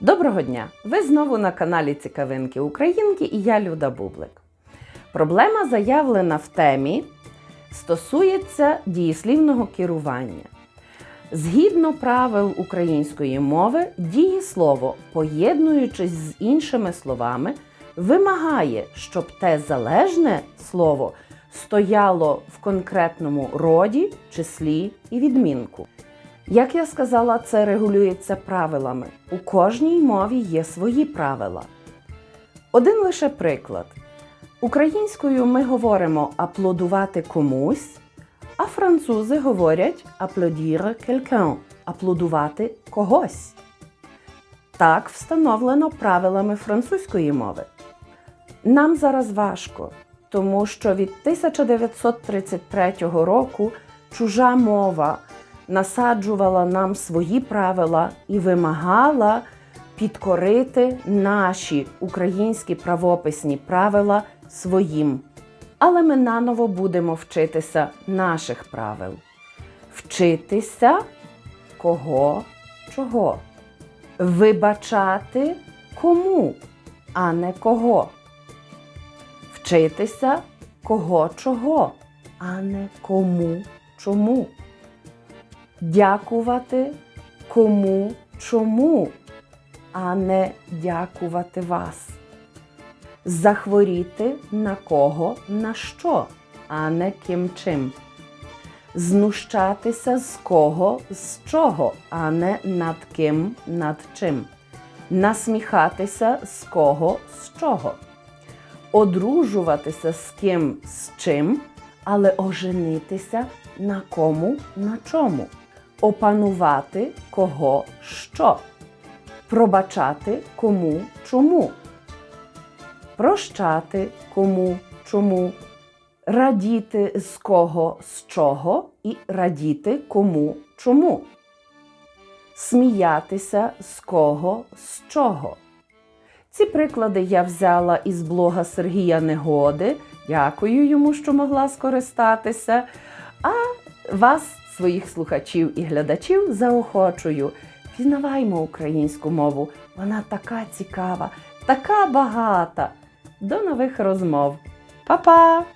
Доброго дня! Ви знову на каналі Цікавинки Українки і я Люда Бублик. Проблема, заявлена в темі, стосується дієслівного керування. Згідно правил української мови, дієслово, поєднуючись з іншими словами, вимагає, щоб те залежне слово стояло в конкретному роді, числі і відмінку. Як я сказала, це регулюється правилами. У кожній мові є свої правила. Один лише приклад. Українською ми говоримо аплодувати комусь, а французи говорять applaudir quelqu'un – аплодувати когось. Так встановлено правилами французької мови. Нам зараз важко, тому що від 1933 року чужа мова насаджувала нам свої правила і вимагала підкорити наші українські правописні правила своїм. Але ми наново будемо вчитися наших правил. Вчитися кого чого. Вибачати кому, а не кого. Вчитися кого чого, а не кому чому. Дякувати кому чому, а не дякувати вас. Захворіти на кого на що, а не ким чим. Знущатися з кого з чого, а не над ким над чим. Насміхатися з кого з чого. Одружуватися з ким з чим, але оженитися на кому на чому. Опанувати кого що. Пробачати кому чому. Прощати кому чому. Радіти з кого з чого і радіти кому чому. Сміятися з кого з чого. Ці приклади я взяла із блога Сергія Негоди. Дякую йому, що могла скористатися. А вас, своїх слухачів і глядачів, заохочую. Пізнаваймо українську мову. Вона така цікава, така багата. До нових розмов. Па-па!